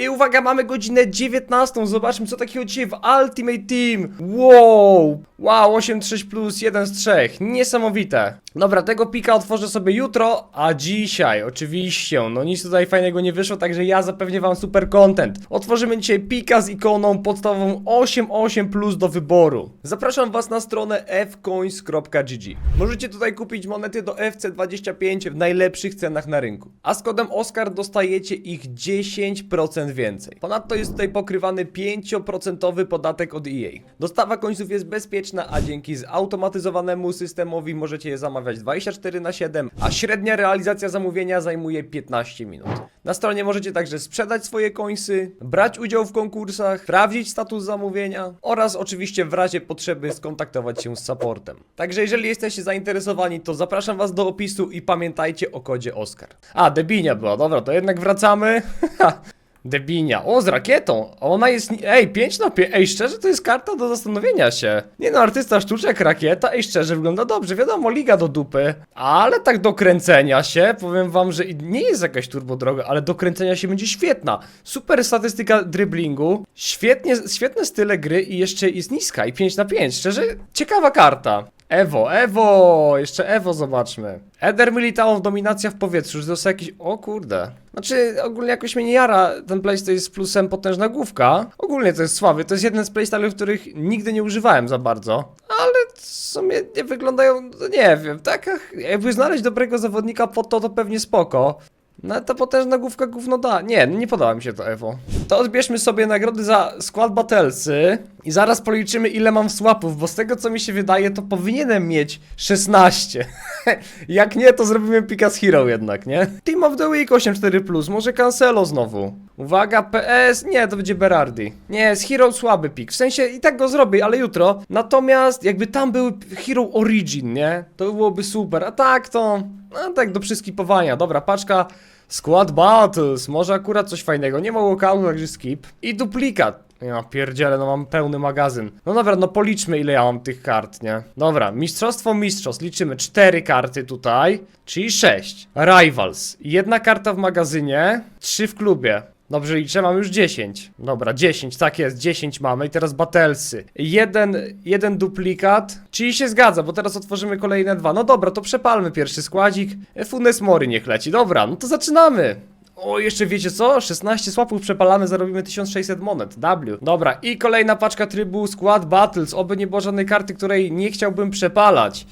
I uwaga, mamy godzinę 19. Zobaczmy, co takiego dzisiaj w Ultimate Team. Wow! Wow, 8-3 plus 1 z 3. Niesamowite. Dobra, tego pika otworzę sobie jutro, a dzisiaj, oczywiście, no nic tutaj fajnego nie wyszło, także ja zapewnię wam super content. Otworzymy dzisiaj pika z ikoną podstawową 8-8 plus do wyboru. Zapraszam was na stronę fcoins.gg. Możecie tutaj kupić monety do FC25 w najlepszych cenach na rynku. A z kodem OSCAR dostajecie ich 10% więcej. Ponadto jest tutaj pokrywany 5% podatek od EA. Dostawa końców jest bezpieczna, a dzięki zautomatyzowanemu systemowi możecie je zamawiać 24 na 7, a średnia realizacja zamówienia zajmuje 15 minut. Na stronie możecie także sprzedać swoje końsy, brać udział w konkursach, sprawdzić status zamówienia oraz oczywiście w razie potrzeby skontaktować się z supportem. Także jeżeli jesteście zainteresowani, to zapraszam was do opisu i pamiętajcie o kodzie OSCAR. A, Debinia była, dobra, to jednak wracamy. Debinia. O, z rakietą. Ona jest. Ej, 5 na 5. Ej, szczerze, to jest karta do zastanowienia się. Nie no, artysta sztuczek, rakieta. Ej, szczerze, wygląda dobrze. Wiadomo, liga do dupy. Ale tak do kręcenia się, powiem wam, że nie jest jakaś turbo droga, ale do kręcenia się będzie świetna. Super statystyka driblingu. Świetnie, świetne style gry i jeszcze jest niska. I 5 na 5. Szczerze, ciekawa karta. Ewo, Ewo! Jeszcze Ewo zobaczmy. Eder Militao, dominacja w powietrzu, że to jest jakiś... O kurde. Znaczy, ogólnie jakoś mnie nie jara ten playstyle z plusem potężna główka. Ogólnie to jest słaby. To jest jeden z playstyle'ów, których nigdy nie używałem za bardzo. Ale w sumie nie wyglądają... Nie wiem, tak... Jakby znaleźć dobrego zawodnika pod to, to pewnie spoko. No ta potężna główka gówno da. Nie, nie podoba mi się to Ewo. To odbierzmy sobie nagrody za skład Battlesy i zaraz policzymy ile mam swapów, bo z tego co mi się wydaje to powinienem mieć 16. Jak nie, to zrobimy pika z Hero jednak, nie? Team of the Week 8-4+, może Cancelo znowu. Uwaga, PS, nie, to będzie Berardi. Nie, z Hero słaby pik, w sensie i tak go zrobię, ale jutro. Natomiast jakby tam był Hero Origin, nie? To byłoby super, a tak to... No tak, do przyskipowania. Dobra, paczka Squad Battles, może akurat coś fajnego. Nie ma walkoutu, także skip. I duplikat. Ja pierdzielę, no mam pełny magazyn. No dobra, no policzmy ile ja mam tych kart, nie? Dobra, mistrzostwo mistrzostw, liczymy cztery karty tutaj, czyli sześć. Rivals, jedna karta w magazynie, trzy w klubie. Dobrze liczę, mam już 10. Dobra, 10, tak jest, 10 mamy i teraz battlesy. Jeden, jeden duplikat, czyli się zgadza, bo teraz otworzymy kolejne dwa. No dobra, to przepalmy pierwszy składzik. Funes Mori niech leci. Dobra, no to zaczynamy. O, jeszcze wiecie co? 16 słapów przepalamy, zarobimy 1600 monet. W. Dobra, i kolejna paczka trybu Squad Battles. Oby nie było żadnej karty, której nie chciałbym przepalać.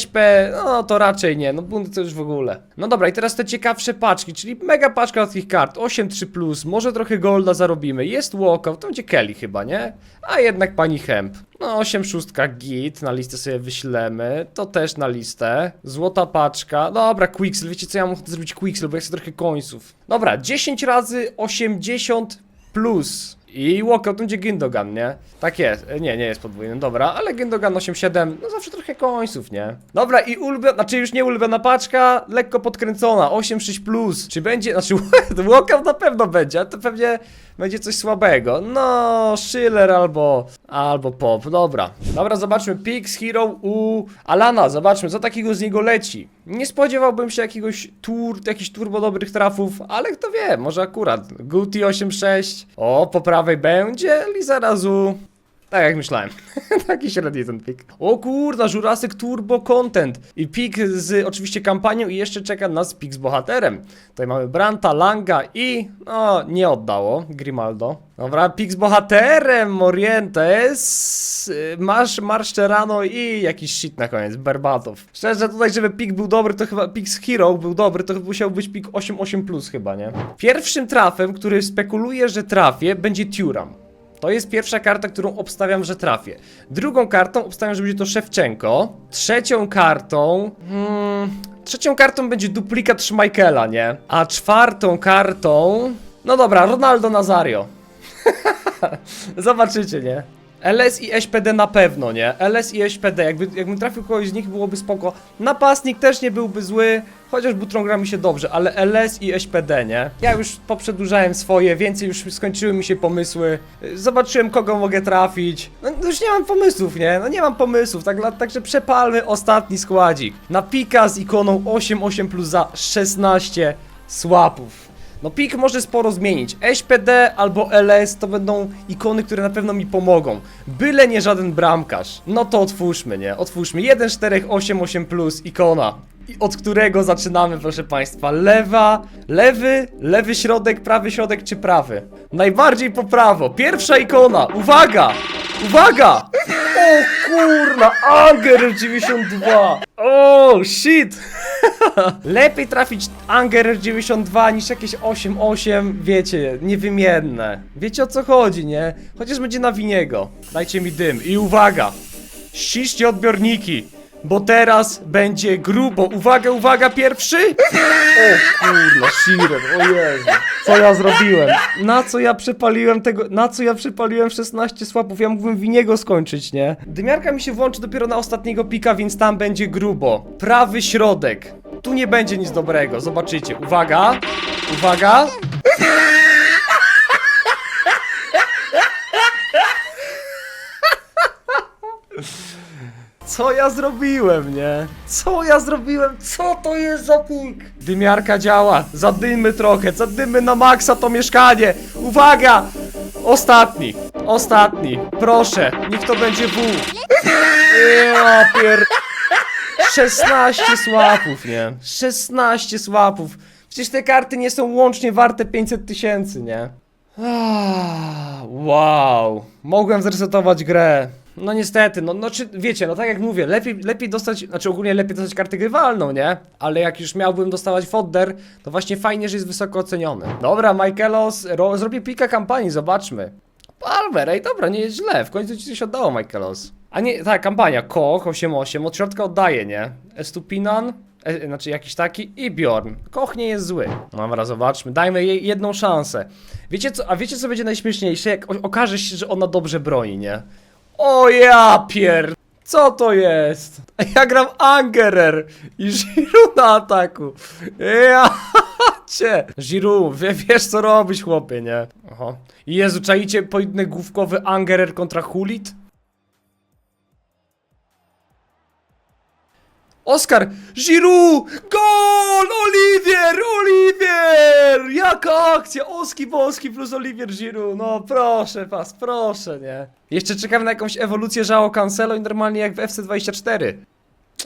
SP, no to raczej nie, no bundy to już w ogóle. No dobra, i teraz te ciekawsze paczki, czyli mega paczka tych kart, 8-3+, plus, może trochę golda zarobimy, jest walkout, to będzie Kelly chyba, nie? A jednak pani Hemp. No 8 szóstka git, na listę sobie wyślemy, to też na listę. Złota paczka, dobra, Quicksel, wiecie co, ja mam ochotę zrobić Quicksel, bo ja chcę trochę końców. Dobra, 10 razy 80 plus. I walkout będzie Gindogan, nie? Tak jest. E, Nie, nie jest podwójny, dobra, ale Gindogan 8-7, no zawsze trochę końców, nie? Dobra, i ulubiona, znaczy już nie ulubiona paczka, lekko podkręcona, 8-6 plus. Czy będzie, znaczy walkout na pewno będzie, ale to pewnie będzie coś słabego. No, Schiller albo, albo Pop, dobra. Dobra, zobaczmy, Pix Hero u Alana, zobaczmy, co takiego z niego leci. Nie spodziewałbym się jakiegoś tur, jakichś turbo dobrych trafów, ale kto wie, może akurat. Guti 8-6, o, po prawej będzie, Lizarazu. Tak jak myślałem. Taki średni ten pik. O kurda, Jurassic Turbo Content. I pik z oczywiście kampanią i jeszcze czeka nas pik z bohaterem. Tutaj mamy Branta, Langa i... No, nie oddało. Grimaldo. Dobra, pik z bohaterem, Morientes. Masz Marszczerano i jakiś shit na koniec, Berbatow. Szczerze, tutaj żeby pik był dobry, to chyba pik z Hero był dobry, to musiał być pik 8-8+, plus chyba, nie? Pierwszym trafem, który spekuluje, że trafię, będzie Turam. To jest pierwsza karta, którą obstawiam, że trafię. Drugą kartą obstawiam, że będzie to Szewczenko. Trzecią kartą. Hmm, trzecią kartą będzie duplikat Schmeichela, nie? A czwartą kartą. No dobra, Ronaldo Nazario. Zobaczycie, nie? LS i SPD na pewno, nie? LS i SPD, jakby, jakbym trafił kogoś z nich, byłoby spoko. Napastnik też nie byłby zły, chociaż Butron gra mi się dobrze, ale LS i SPD, nie? Ja już poprzedłużałem swoje, więcej już skończyły mi się pomysły. Zobaczyłem, kogo mogę trafić. No no już nie mam pomysłów, nie? No nie mam pomysłów, tak, także przepalmy ostatni składzik. Na pika z ikoną 8-8 plus za 16 słapów. No pik może sporo zmienić. SPD albo LS to będą ikony, które na pewno mi pomogą. Byle nie żaden bramkarz. No to otwórzmy, nie? Otwórzmy. 1, 4, 8, 8 plus ikona. Od którego zaczynamy, proszę państwa? Lewa, lewy, lewy środek, prawy środek czy prawy? Najbardziej po prawo. Pierwsza ikona. Uwaga! Uwaga! Kurna, Anger 92! O shit! Lepiej trafić Anger 92 niż jakieś 8-8, wiecie, niewymienne. Wiecie o co chodzi, nie? Chociaż będzie na winiego. Dajcie mi dym. I uwaga! Ściszcie odbiorniki, bo teraz będzie grubo. Uwaga, uwaga, pierwszy! O kurna, Shiren, o Jezu. Co ja zrobiłem? Na co ja przepaliłem tego, na co ja przepaliłem 16 słapów? Ja mógłbym winiego skończyć, nie? Dymiarka mi się włączy dopiero na ostatniego pika, więc tam będzie grubo. Prawy środek. Tu nie będzie nic dobrego, zobaczycie. Uwaga, uwaga. Co ja zrobiłem, nie? Co ja zrobiłem? Co to jest za pik? Dymiarka działa. Zadymy trochę, zadymy na maksa to mieszkanie. Uwaga! Ostatni, ostatni. Proszę, niech to będzie W. Ja pier... 16 słapów, nie? 16 słapów. Przecież te karty nie są łącznie warte 500 tysięcy, nie? Ah, Wow, mogłem zresetować grę. No niestety, no, no czy, wiecie, no tak jak mówię, lepiej, lepiej dostać, znaczy ogólnie lepiej dostać kartę grywalną, nie? Ale jak już miałbym dostawać fodder, to właśnie fajnie, że jest wysoko oceniony. Dobra, Michaelos, ro, zrobię pika kampanii, zobaczmy. Palmer, ej, dobra, nie jest źle, w końcu ci coś oddało, Michaelos. A nie, tak, kampania, Koch 8-8, od środka oddaje, nie? Estupinan, e, znaczy jakiś taki i Bjorn. Koch nie jest zły. Dobra, zobaczmy, dajmy jej jedną szansę. Wiecie co, a wiecie co będzie najśmieszniejsze? Jak okaże się, że ona dobrze broni, nie? O ja pier... Co to jest? Ja gram Angerer i Giroud na ataku. Ja cię. Giroud, wie, wiesz co robić, chłopie, nie? Oho. Jezu, czaicie pojedynek główkowy Angerer kontra Hulit? Oskar! Giroud! Gol! Oliwier! Oliwier! Jaka akcja! Oski Boski plus Oliwier Giroud! No proszę was, proszę, nie? Jeszcze czekamy na jakąś ewolucję Żao Cancelo i normalnie jak w FC24.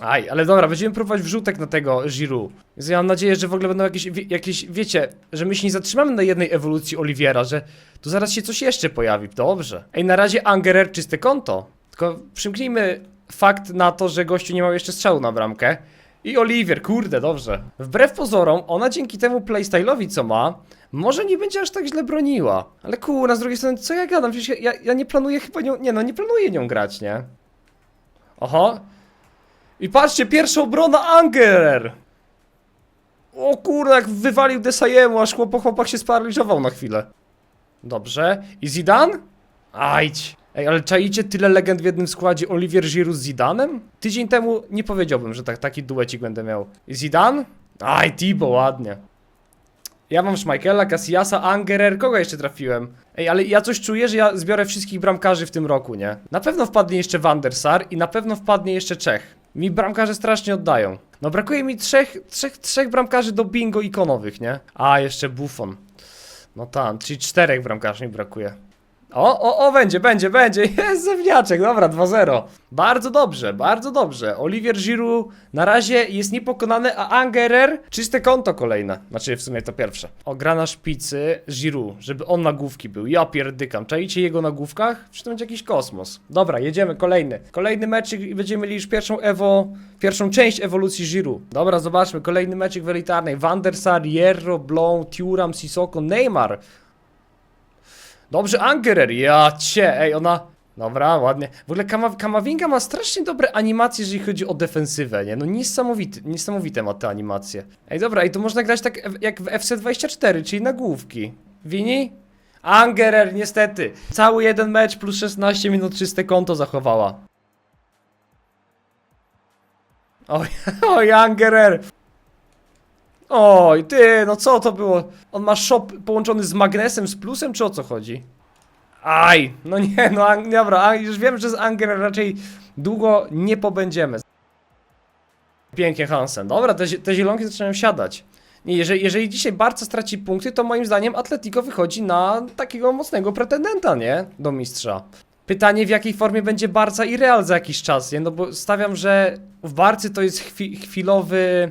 Aj, ale dobra, będziemy próbować wrzutek na tego Giroud. Więc ja mam nadzieję, że w ogóle będą jakieś, wie, jakieś, wiecie, że my się nie zatrzymamy na jednej ewolucji Oliwiera, że tu zaraz się coś jeszcze pojawi. Dobrze. Ej, na razie Angerer czyste konto. Tylko przymknijmy fakt na to, że gościu nie miał jeszcze strzału na bramkę. I Oliwier, kurde, dobrze. Wbrew pozorom, ona dzięki temu playstyle'owi, co ma, może nie będzie aż tak źle broniła. Ale kurna, z drugiej strony, co ja gadam? Przecież ja, ja, ja nie planuję chyba nią, nie no, nie planuję nią grać, nie? Oho. I patrzcie, pierwsza obrona Angerer! O kurde, jak wywalił Desajemu, aż chłop, chłopak się sparaliżował na chwilę. Dobrze. I Zidane? Ajdź. Ej, ale czaicie tyle legend w jednym składzie Olivier Giroud z Zidanem? Tydzień temu nie powiedziałbym, że tak, taki duecik będę miał. I Zidane? Aj, Tibo, ładnie. Ja mam Schmeichela, Casillasa, Angerer, kogo jeszcze trafiłem? Ej, ale ja coś czuję, że ja zbiorę wszystkich bramkarzy w tym roku, nie? Na pewno wpadnie jeszcze Van der Sar i na pewno wpadnie jeszcze Czech. Mi bramkarze strasznie oddają. No brakuje mi trzech, trzech, trzech bramkarzy do bingo ikonowych, nie? A, jeszcze Buffon. No tam, czyli czterech bramkarzy mi brakuje. O, o, o, będzie, będzie, będzie. Jest zewniaczek, dobra, 2-0. Bardzo dobrze, bardzo dobrze. Olivier Giroud na razie jest niepokonany, a Angerer czyste konto kolejne. Znaczy w sumie to pierwsze. O, gra na szpicy Giroud, żeby on na główki był. Ja pierdykam. Czaicie jego na główkach? Czy to będzie jakiś kosmos? Dobra, jedziemy, kolejny. Kolejny meczyk i będziemy mieli już pierwszą ewo, pierwszą część ewolucji Giroud. Dobra, zobaczmy, kolejny meczyk w elitarnej. Van der Sar, Hierro, Blon, Thuram, Sissoko, Neymar. Dobrze, Angerer, ja cię, ej, ona... Dobra, ładnie. W ogóle Kama, Kamavinga ma strasznie dobre animacje, jeżeli chodzi o defensywę, nie? No niesamowity, niesamowite ma te animacje. Ej, dobra, i to można grać tak jak w FC24, czyli na główki. Wini? Angerer, niestety. Cały jeden mecz plus 16 minut czyste konto zachowała. Oj, oj, Angerer. Oj, ty, no co to było? On ma shop połączony z magnesem, z plusem, czy o co chodzi? Aj, no nie, no dobra, już wiem, że z Anger raczej długo nie pobędziemy. Pięknie Hansen. Dobra, te, te zielonki zaczynają siadać. Nie, jeżeli, jeżeli dzisiaj Barca straci punkty, to moim zdaniem Atletico wychodzi na takiego mocnego pretendenta, nie? Do mistrza. Pytanie, w jakiej formie będzie Barca i Real za jakiś czas, nie? No bo stawiam, że w Barcy to jest chwi chwilowy,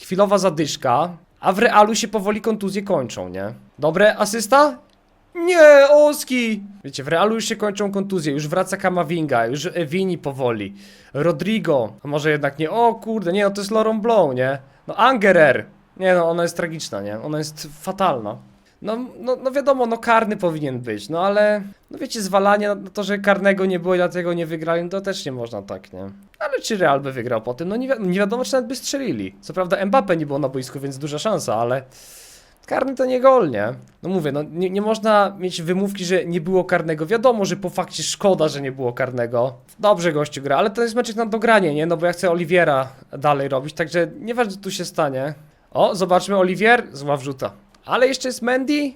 chwilowa zadyszka, a w Realu się powoli kontuzje kończą, nie? Dobre, asysta? Nie, Oski! Wiecie, w Realu już się kończą kontuzje, już wraca Kamavinga, już Vini powoli. Rodrigo, a może jednak nie, o kurde, nie no, to jest Laurent Blanc, nie? No Angerer, nie no, ona jest tragiczna, nie? Ona jest fatalna. No, no, no wiadomo, no karny powinien być, no ale, no wiecie, zwalanie na to, że karnego nie było i dlatego nie wygrali, no to też nie można tak, nie? Ale czy Real by wygrał po tym? No nie, wi nie wiadomo, czy nawet by strzelili. Co prawda Mbappe nie było na boisku, więc duża szansa, ale... Karny to nie gol, nie? No mówię, no nie, nie można mieć wymówki, że nie było karnego. Wiadomo, że po fakcie szkoda, że nie było karnego. Dobrze gościu gra, ale to jest meczek na dogranie, nie? No bo ja chcę Oliwiera dalej robić, także nieważne co tu się stanie. O, zobaczmy, Oliwier, zła wrzuta. Ale jeszcze jest Mendy?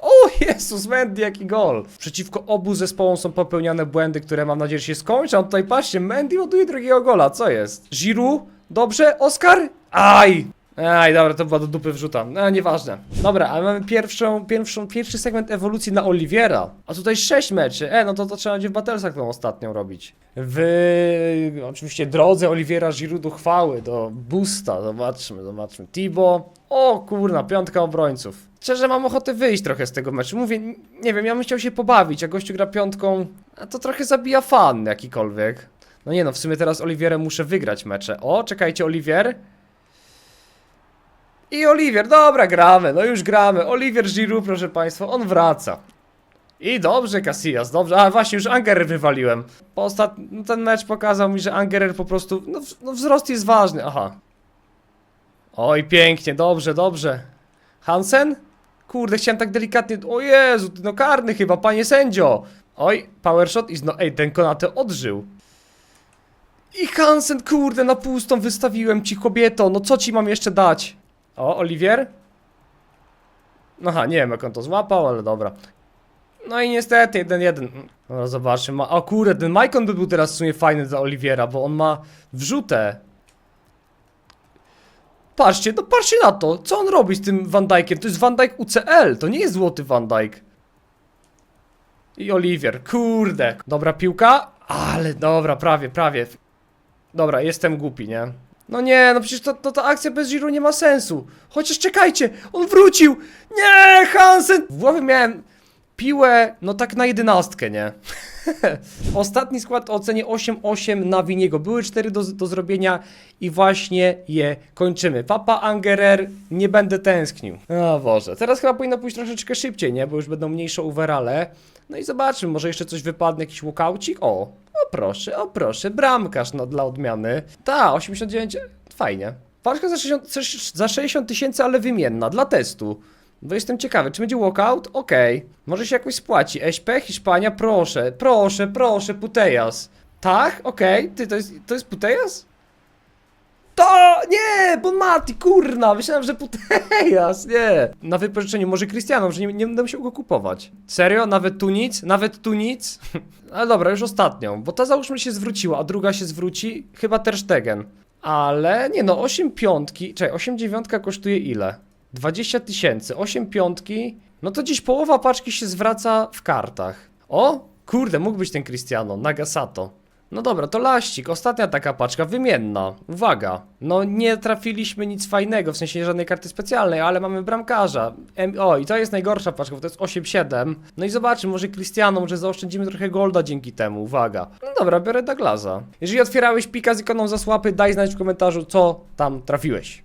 O Jezus, Mendy, jaki gol! Przeciwko obu zespołom są popełniane błędy, które mam nadzieję, się skończą. Tutaj patrzcie, Mendy ładuje drugiego gola, co jest? Giroud? Dobrze? Oskar? Aj! Aj, dobra, to była do dupy wrzuta. No, nieważne. Dobra, ale mamy pierwszą, pierwszą, pierwszy segment ewolucji na Oliwiera. A tutaj 6 meczy. E, no to to trzeba będzie w Battlesach tą ostatnią robić. W oczywiście drodze Oliwiera Giroud do chwały, do boosta. Zobaczmy, zobaczmy. Tibo. O kurna, piątka obrońców. Szczerze mam ochotę wyjść trochę z tego meczu. Mówię, nie wiem, ja bym chciał się pobawić, a gościu gra piątką, a to trochę zabija fan jakikolwiek. No nie no, w sumie teraz Oliwierem muszę wygrać mecze. O, czekajcie, Oliwier. I Oliwier, dobra, gramy, no już gramy. Oliwier Giroud, proszę państwa, on wraca. I dobrze, Casillas, dobrze. A właśnie, już Angerer wywaliłem. Po ostat... no, ten mecz pokazał mi, że Angerer po prostu. No, no wzrost jest ważny, aha. Oj, pięknie, dobrze, dobrze. Hansen? Kurde, chciałem tak delikatnie. O Jezu, no karny chyba, panie sędzio. Oj, power shot i no, ej, ten Konate odżył. I Hansen, kurde, na pustą wystawiłem ci kobieto, no co ci mam jeszcze dać? O, Oliwier? Aha, nie wiem jak on to złapał, ale dobra. No i niestety, jeden jeden. No zobaczmy, ma... o kurde, ten Maicon by był teraz w sumie fajny dla Oliwiera, bo on ma wrzutę. Patrzcie, no patrzcie na to, co on robi z tym Van Dijkiem, to jest Van Dijk UCL, to nie jest złoty Van Dijk. I Oliwier, kurde. Dobra piłka, ale dobra, prawie, prawie. Dobra, jestem głupi, nie? No nie, no przecież to, to, ta akcja bez Giroud nie ma sensu. Chociaż czekajcie, on wrócił! Nie, Hansen! W głowie miałem piłę, no tak na jedenastkę, nie? Ostatni skład o ocenie 8-8 na Winiego. Były 4 do, do zrobienia i właśnie je kończymy. Papa Angerer, nie będę tęsknił. O Boże, teraz chyba powinno pójść troszeczkę szybciej, nie? Bo już będą mniejsze overale. No i zobaczmy, może jeszcze coś wypadnie, jakiś walkaucik? O, o proszę, o proszę, bramkarz no, dla odmiany. Ta, 89, fajnie. Paczka za 60 za 60 tysięcy, ale wymienna, dla testu. Bo jestem ciekawy, czy będzie walkout? Okej. Może się jakoś spłaci. SP, Hiszpania, proszę, proszę, proszę, Putejas. Tak? Okej. Ty, to jest, to jest Putejas? To! Nie! Bon Mati, kurna! Myślałem, że Putejas, nie! Na wypożyczeniu może Cristiano, że nie, nie będę musiał go kupować. Serio? Nawet tu nic? Nawet tu nic? Ale dobra, już ostatnią, bo ta załóżmy się zwróciła, a druga się zwróci, chyba Ter Stegen. Ale nie no, 8 piątki, czekaj, 8 dziewiątka kosztuje ile? 20 tysięcy, 8 piątki, no to dziś połowa paczki się zwraca w kartach. O, kurde, mógł być ten Cristiano, Nagasato. No dobra, to laścik, ostatnia taka paczka, wymienna. Uwaga, no nie trafiliśmy nic fajnego, w sensie żadnej karty specjalnej, ale mamy bramkarza. Em, o, i to jest najgorsza paczka, bo to jest 8-7. No i zobaczymy, może Cristiano, może zaoszczędzimy trochę golda dzięki temu, uwaga. No dobra, biorę Douglasa. Jeżeli otwierałeś pika z ikoną zasłapy, daj znać w komentarzu, co tam trafiłeś.